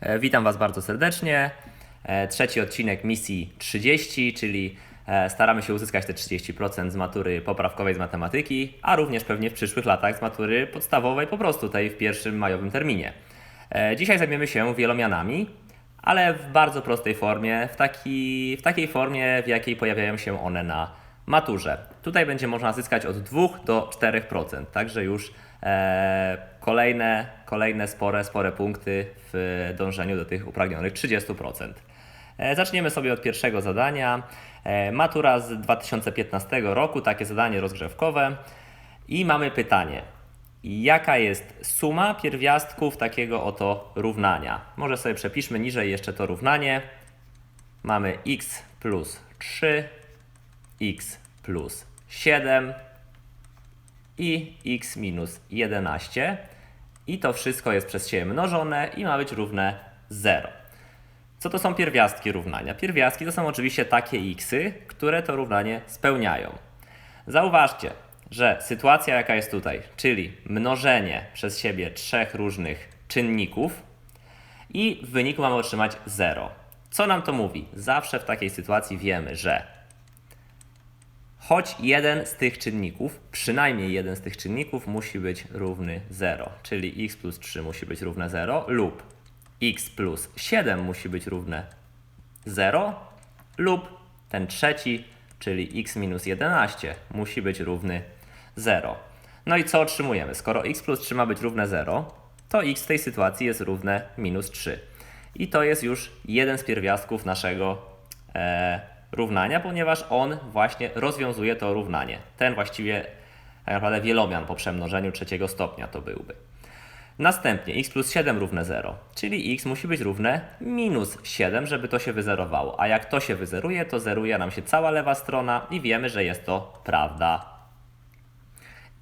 E, Witam Was bardzo serdecznie. E, Trzeci odcinek misji 30, czyli e, staramy się uzyskać te 30% z matury poprawkowej z matematyki, a również pewnie w przyszłych latach z matury podstawowej po prostu tej w pierwszym majowym terminie. Dzisiaj zajmiemy się wielomianami, ale w bardzo prostej formie, w, taki, w takiej formie, w jakiej pojawiają się one na maturze. Tutaj będzie można zyskać od 2 do 4%, także już kolejne, kolejne spore, spore punkty w dążeniu do tych upragnionych 30%. E, Zaczniemy sobie od pierwszego zadania. E, Matura z 2015 roku, takie zadanie rozgrzewkowe. I mamy pytanie. Jaka jest suma pierwiastków takiego oto równania? Może sobie przepiszmy niżej jeszcze to równanie. Mamy x plus 3, x plus 7 i x minus 11. I to wszystko jest przez siebie mnożone i ma być równe 0. Co to są pierwiastki równania? Pierwiastki to są oczywiście takie xy, które to równanie spełniają. Zauważcie, że sytuacja jaka jest tutaj, czyli mnożenie przez siebie trzech różnych czynników i w wyniku mamy otrzymać 0. Co nam to mówi? Zawsze w takiej sytuacji wiemy, że choć jeden z tych czynników, przynajmniej jeden z tych czynników musi być równy 0, czyli x plus 3 musi być równe 0 lub x plus 7 musi być równe 0 lub ten trzeci, czyli x minus 11 musi być równy 0. No i co otrzymujemy? Skoro x plus 3 ma być równe 0, to x w tej sytuacji jest równe minus 3. I to jest już jeden z pierwiastków naszego e, równania, ponieważ on właśnie rozwiązuje to równanie. Ten właściwie tak naprawdę wielomian po przemnożeniu trzeciego stopnia to byłby. Następnie x plus 7 równe 0, czyli x musi być równe minus 7, żeby to się wyzerowało. A jak to się wyzeruje, to zeruje nam się cała lewa strona i wiemy, że jest to prawda.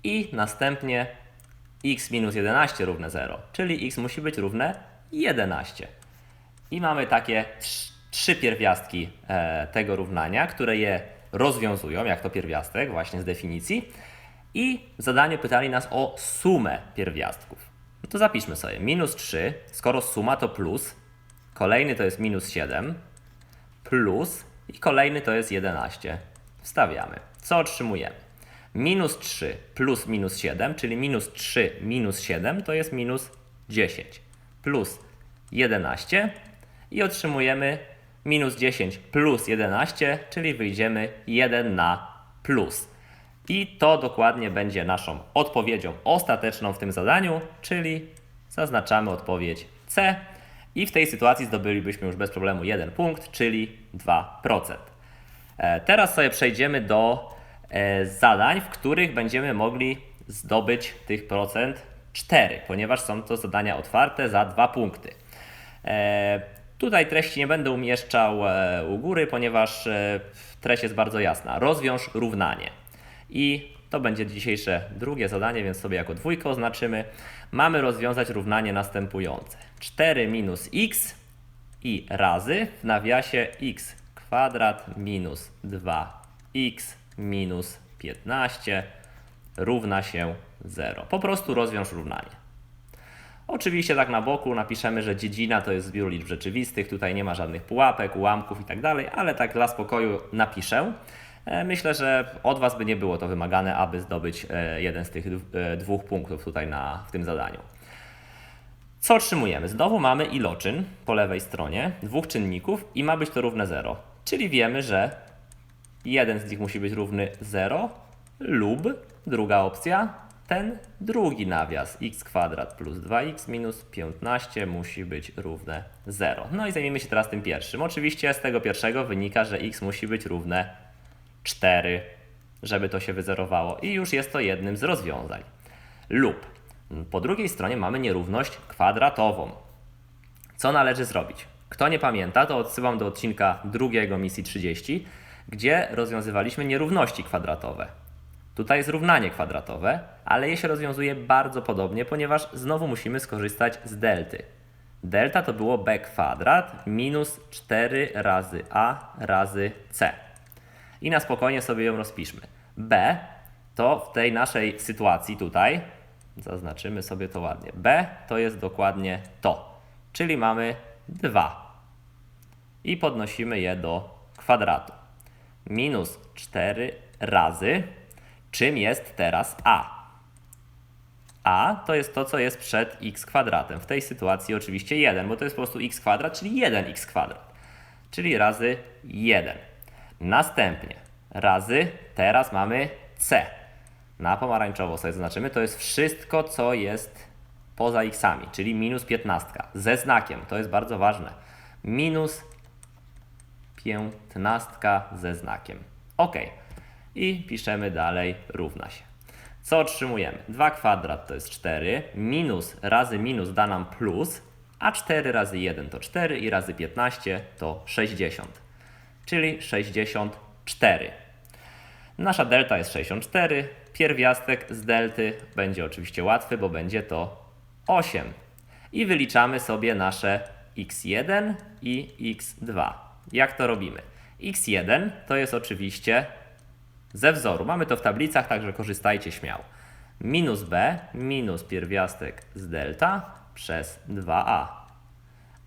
I następnie x minus 11 równe 0, czyli x musi być równe 11. I mamy takie trzy pierwiastki e, tego równania, które je rozwiązują, jak to pierwiastek, właśnie z definicji. I w zadaniu pytali nas o sumę pierwiastków. No to zapiszmy sobie. Minus 3, skoro suma to plus, kolejny to jest minus 7, plus i kolejny to jest 11. Wstawiamy. Co otrzymujemy? Minus 3 plus minus 7, czyli minus 3 minus 7 to jest minus 10. Plus 11 i otrzymujemy minus 10 plus 11, czyli wyjdziemy 1 na plus. I to dokładnie będzie naszą odpowiedzią ostateczną w tym zadaniu, czyli zaznaczamy odpowiedź C i w tej sytuacji zdobylibyśmy już bez problemu jeden punkt, czyli 2%. E, Teraz sobie przejdziemy do e, zadań, w których będziemy mogli zdobyć tych procent 4, ponieważ są to zadania otwarte za 2 punkty. Tutaj treści nie będę umieszczał e, u góry, ponieważ e, treść jest bardzo jasna. Rozwiąż równanie. I to będzie dzisiejsze drugie zadanie, więc sobie jako dwójkę oznaczymy. Mamy rozwiązać równanie następujące. 4 minus x i razy w nawiasie x kwadrat minus 2x minus 15 równa się 0. Po prostu rozwiąż równanie. Oczywiście tak na boku napiszemy, że dziedzina to jest zbiór liczb rzeczywistych, tutaj nie ma żadnych pułapek, ułamków i tak ale tak dla spokoju napiszę. E, Myślę, że od Was by nie było to wymagane, aby zdobyć e, jeden z tych e, dwóch punktów tutaj na, w tym zadaniu. Co otrzymujemy? Znowu mamy iloczyn po lewej stronie, dwóch czynników i ma być to równe 0. Czyli wiemy, że jeden z nich musi być równy 0 lub druga opcja, ten drugi nawias x kwadrat plus 2x minus 15 musi być równe 0. No i zajmiemy się teraz tym pierwszym. Oczywiście z tego pierwszego wynika, że x musi być równe 4, żeby to się wyzerowało i już jest to jednym z rozwiązań. Lub po drugiej stronie mamy nierówność kwadratową. Co należy zrobić? Kto nie pamięta, to odsyłam do odcinka drugiego misji 30, gdzie rozwiązywaliśmy nierówności kwadratowe. Tutaj jest równanie kwadratowe, ale je się rozwiązuje bardzo podobnie, ponieważ znowu musimy skorzystać z delty. Delta to było b kwadrat minus 4 razy a razy c. I na spokojnie sobie ją rozpiszmy. b to w tej naszej sytuacji tutaj, zaznaczymy sobie to ładnie, b to jest dokładnie to, czyli mamy 2. I podnosimy je do kwadratu. Minus 4 razy, czym jest teraz a? a to jest to, co jest przed x kwadratem. W tej sytuacji oczywiście 1, bo to jest po prostu x kwadrat, czyli 1x kwadrat. Czyli razy 1. Następnie razy, teraz mamy c. Na pomarańczowo sobie zaznaczymy, to jest wszystko, co jest poza xami, czyli minus 15. Ze znakiem, to jest bardzo ważne. Minus 15 ze znakiem. OK. I piszemy dalej równa się. Co otrzymujemy? 2 kwadrat to jest 4, minus razy minus da nam plus, a 4 razy 1 to 4 i razy 15 to 60, czyli 64. Nasza delta jest 64, pierwiastek z delty będzie oczywiście łatwy, bo będzie to 8. I wyliczamy sobie nasze x1 i x2. Jak to robimy? x1 to jest oczywiście ze wzoru. Mamy to w tablicach, także korzystajcie śmiało. Minus b minus pierwiastek z delta przez 2a.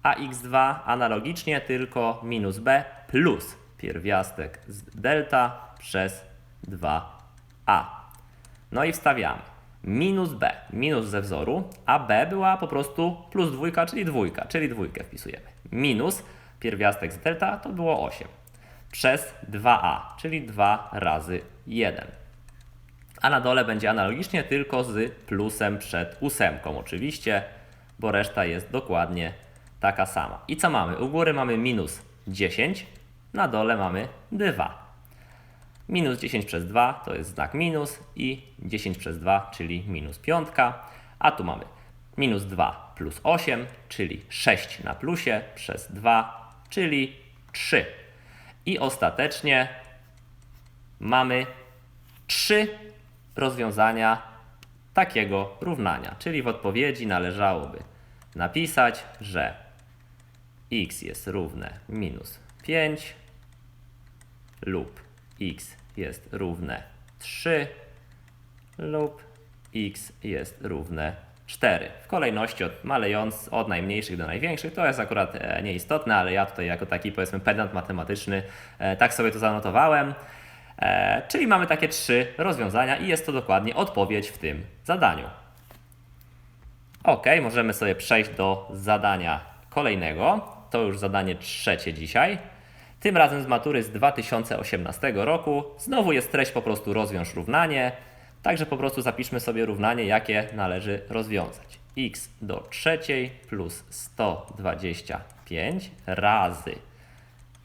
A x2 analogicznie tylko minus b plus pierwiastek z delta przez 2a. No i wstawiamy. Minus b, minus ze wzoru, a b była po prostu plus dwójka, czyli dwójka, czyli dwójkę wpisujemy. Minus pierwiastek z delta to było 8 przez 2a, czyli 2 razy 1. A na dole będzie analogicznie, tylko z plusem przed ósemką oczywiście, bo reszta jest dokładnie taka sama. I co mamy? U góry mamy minus 10, na dole mamy 2. Minus 10 przez 2 to jest znak minus i 10 przez 2, czyli minus piątka. A tu mamy minus 2 plus 8, czyli 6 na plusie przez 2, czyli 3. I ostatecznie mamy trzy rozwiązania takiego równania. Czyli w odpowiedzi należałoby napisać, że x jest równe minus 5 lub x jest równe 3 lub x jest równe 4. W kolejności od malejąc od najmniejszych do największych. To jest akurat e, nieistotne, ale ja tutaj jako taki powiedzmy pedant matematyczny e, tak sobie to zanotowałem. E, czyli mamy takie trzy rozwiązania i jest to dokładnie odpowiedź w tym zadaniu. Ok, możemy sobie przejść do zadania kolejnego. To już zadanie trzecie dzisiaj. Tym razem z matury z 2018 roku. Znowu jest treść po prostu rozwiąż równanie. Także po prostu zapiszmy sobie równanie, jakie należy rozwiązać. x do trzeciej plus 125 razy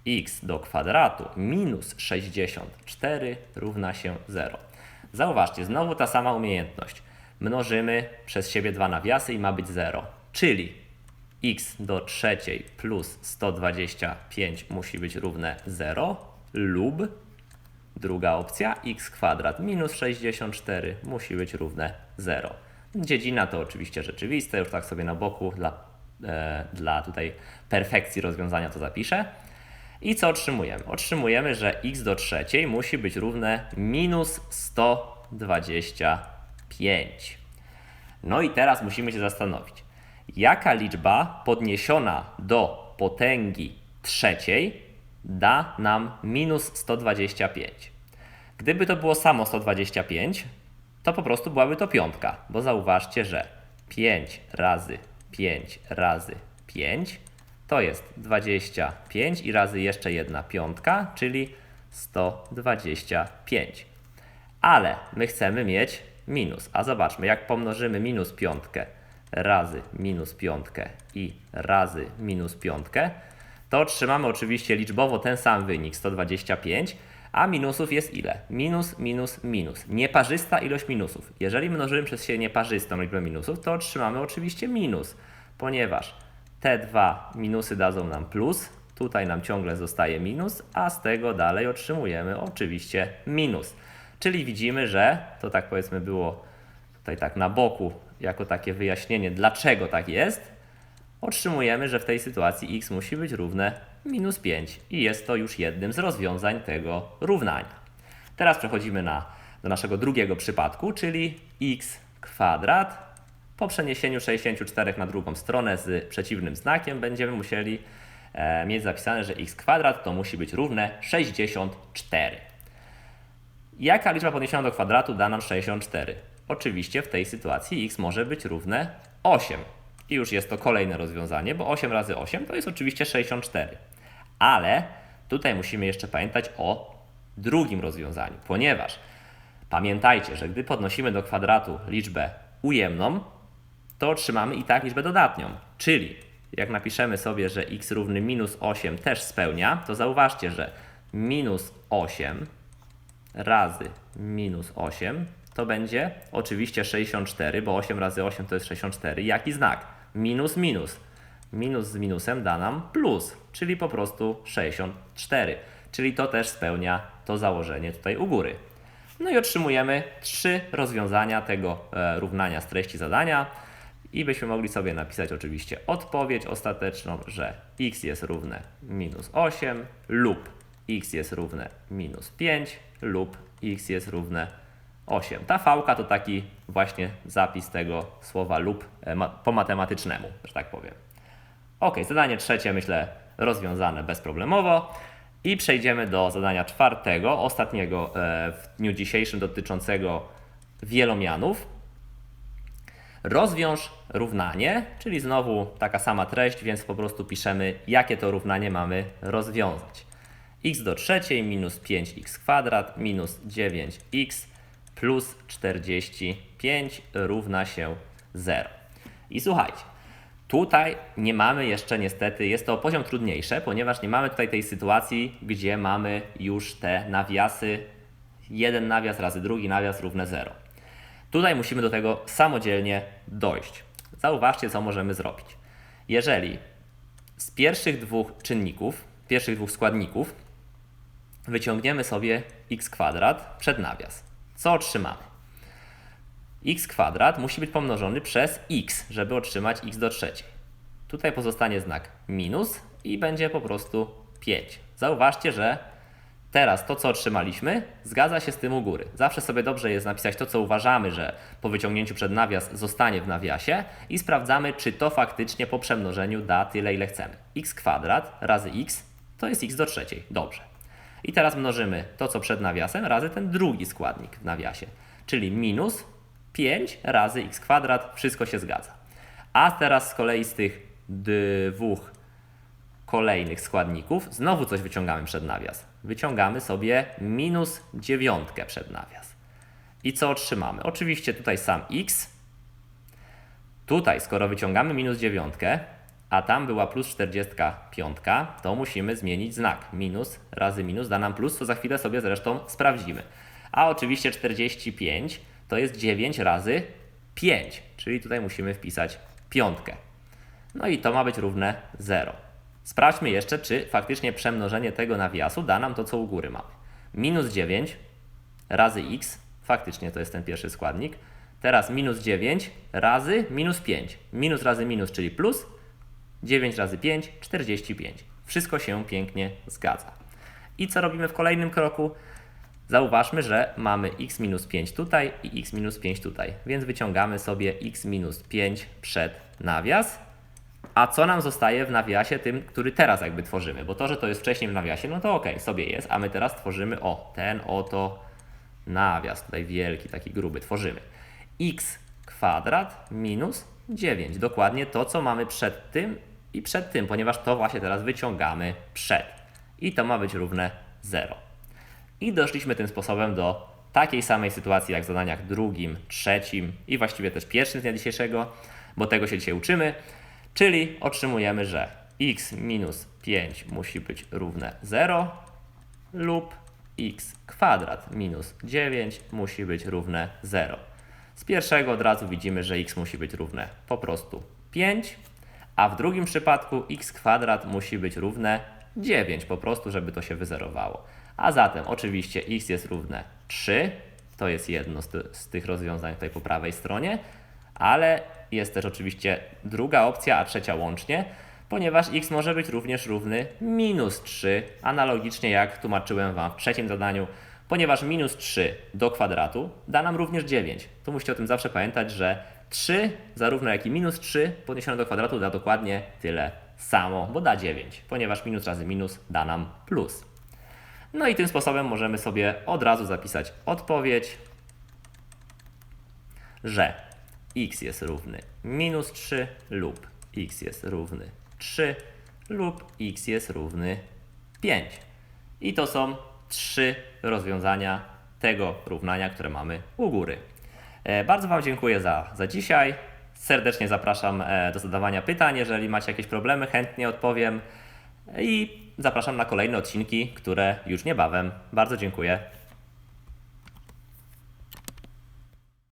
x do kwadratu minus 64 równa się 0. Zauważcie, znowu ta sama umiejętność. Mnożymy przez siebie dwa nawiasy i ma być 0. Czyli x do trzeciej plus 125 musi być równe 0 lub Druga opcja, x kwadrat minus 64 musi być równe 0. Dziedzina to oczywiście rzeczywiste, już tak sobie na boku dla, e, dla tutaj perfekcji rozwiązania to zapiszę. I co otrzymujemy? Otrzymujemy, że x do trzeciej musi być równe minus 125. No i teraz musimy się zastanowić, jaka liczba podniesiona do potęgi trzeciej da nam minus 125. Gdyby to było samo 125, to po prostu byłaby to piątka, bo zauważcie, że 5 razy 5 razy 5 to jest 25 i razy jeszcze jedna piątka, czyli 125. Ale my chcemy mieć minus. A zobaczmy, jak pomnożymy minus piątkę razy minus piątkę i razy minus piątkę, to otrzymamy oczywiście liczbowo ten sam wynik 125, a minusów jest ile? Minus, minus, minus. Nieparzysta ilość minusów. Jeżeli mnożymy przez się nieparzystą liczbę minusów, to otrzymamy oczywiście minus, ponieważ te dwa minusy dadzą nam plus, tutaj nam ciągle zostaje minus, a z tego dalej otrzymujemy oczywiście minus. Czyli widzimy, że to tak powiedzmy było tutaj tak na boku, jako takie wyjaśnienie, dlaczego tak jest, otrzymujemy, że w tej sytuacji x musi być równe minus 5 i jest to już jednym z rozwiązań tego równania. Teraz przechodzimy na, do naszego drugiego przypadku, czyli x kwadrat Po przeniesieniu 64 na drugą stronę z przeciwnym znakiem będziemy musieli e, mieć zapisane, że x kwadrat to musi być równe 64. Jaka liczba podniesiona do kwadratu da nam 64? Oczywiście w tej sytuacji x może być równe 8. I już jest to kolejne rozwiązanie, bo 8 razy 8 to jest oczywiście 64. Ale tutaj musimy jeszcze pamiętać o drugim rozwiązaniu, ponieważ pamiętajcie, że gdy podnosimy do kwadratu liczbę ujemną, to otrzymamy i tak liczbę dodatnią. Czyli jak napiszemy sobie, że x równy minus 8 też spełnia, to zauważcie, że minus 8 razy minus 8 to będzie oczywiście 64, bo 8 razy 8 to jest 64. Jaki znak? Minus minus. Minus z minusem da nam plus, czyli po prostu 64. Czyli to też spełnia to założenie tutaj u góry. No i otrzymujemy trzy rozwiązania tego e, równania z treści zadania. I byśmy mogli sobie napisać oczywiście odpowiedź ostateczną, że x jest równe minus 8 lub x jest równe minus 5 lub x jest równe 8. Ta fałka to taki właśnie zapis tego słowa lub e, po matematycznemu, że tak powiem. Ok, zadanie trzecie myślę rozwiązane bezproblemowo. I przejdziemy do zadania czwartego, ostatniego e, w dniu dzisiejszym dotyczącego wielomianów. Rozwiąż równanie, czyli znowu taka sama treść, więc po prostu piszemy, jakie to równanie mamy rozwiązać. x do trzeciej minus 5x kwadrat minus 9x plus 45 równa się 0. I słuchajcie, tutaj nie mamy jeszcze niestety, jest to poziom trudniejszy, ponieważ nie mamy tutaj tej sytuacji, gdzie mamy już te nawiasy, jeden nawias razy drugi nawias równe 0. Tutaj musimy do tego samodzielnie dojść. Zauważcie, co możemy zrobić. Jeżeli z pierwszych dwóch czynników, pierwszych dwóch składników wyciągniemy sobie x kwadrat przed nawias, co otrzymamy? x kwadrat musi być pomnożony przez x, żeby otrzymać x do trzeciej. Tutaj pozostanie znak minus i będzie po prostu 5. Zauważcie, że teraz to, co otrzymaliśmy, zgadza się z tym u góry. Zawsze sobie dobrze jest napisać to, co uważamy, że po wyciągnięciu przed nawias zostanie w nawiasie i sprawdzamy, czy to faktycznie po przemnożeniu da tyle, ile chcemy. x kwadrat razy x to jest x do trzeciej. Dobrze. I teraz mnożymy to, co przed nawiasem, razy ten drugi składnik w nawiasie, czyli minus 5 razy x kwadrat, wszystko się zgadza. A teraz z kolei z tych dwóch kolejnych składników znowu coś wyciągamy przed nawias. Wyciągamy sobie minus dziewiątkę przed nawias. I co otrzymamy? Oczywiście tutaj sam x. Tutaj, skoro wyciągamy minus dziewiątkę, a tam była plus 45, to musimy zmienić znak. Minus razy minus da nam plus, co za chwilę sobie zresztą sprawdzimy. A oczywiście 45 to jest 9 razy 5, czyli tutaj musimy wpisać piątkę. No i to ma być równe 0. Sprawdźmy jeszcze, czy faktycznie przemnożenie tego nawiasu da nam to, co u góry mamy. Minus 9 razy x, faktycznie to jest ten pierwszy składnik. Teraz minus 9 razy minus 5. Minus razy minus, czyli plus. 9 razy 5, 45. Wszystko się pięknie zgadza. I co robimy w kolejnym kroku? Zauważmy, że mamy x minus 5 tutaj i x minus 5 tutaj, więc wyciągamy sobie x minus 5 przed nawias. A co nam zostaje w nawiasie tym, który teraz jakby tworzymy? Bo to, że to jest wcześniej w nawiasie, no to ok, sobie jest, a my teraz tworzymy o ten oto nawias, tutaj wielki, taki gruby, tworzymy x kwadrat minus 9. Dokładnie to, co mamy przed tym i przed tym, ponieważ to właśnie teraz wyciągamy przed. I to ma być równe 0. I doszliśmy tym sposobem do takiej samej sytuacji jak w zadaniach drugim, trzecim i właściwie też pierwszym z dnia dzisiejszego, bo tego się dzisiaj uczymy. Czyli otrzymujemy, że x minus 5 musi być równe 0 lub x kwadrat minus 9 musi być równe 0. Z pierwszego od razu widzimy, że x musi być równe po prostu 5, a w drugim przypadku x kwadrat musi być równe 9 po prostu, żeby to się wyzerowało. A zatem oczywiście x jest równe 3, to jest jedno z, z tych rozwiązań tutaj po prawej stronie, ale jest też oczywiście druga opcja, a trzecia łącznie, ponieważ x może być również równy minus 3, analogicznie jak tłumaczyłem Wam w trzecim zadaniu, ponieważ minus 3 do kwadratu da nam również 9. Tu musicie o tym zawsze pamiętać, że 3 zarówno jak i minus 3 podniesione do kwadratu da dokładnie tyle samo, bo da 9, ponieważ minus razy minus da nam plus. No i tym sposobem możemy sobie od razu zapisać odpowiedź, że x jest równy minus 3 lub x jest równy 3 lub x jest równy 5. I to są trzy rozwiązania tego równania, które mamy u góry. E, Bardzo Wam dziękuję za, za dzisiaj. Serdecznie zapraszam e, do zadawania pytań. Jeżeli macie jakieś problemy, chętnie odpowiem. I zapraszam na kolejne odcinki, które już niebawem. Bardzo dziękuję.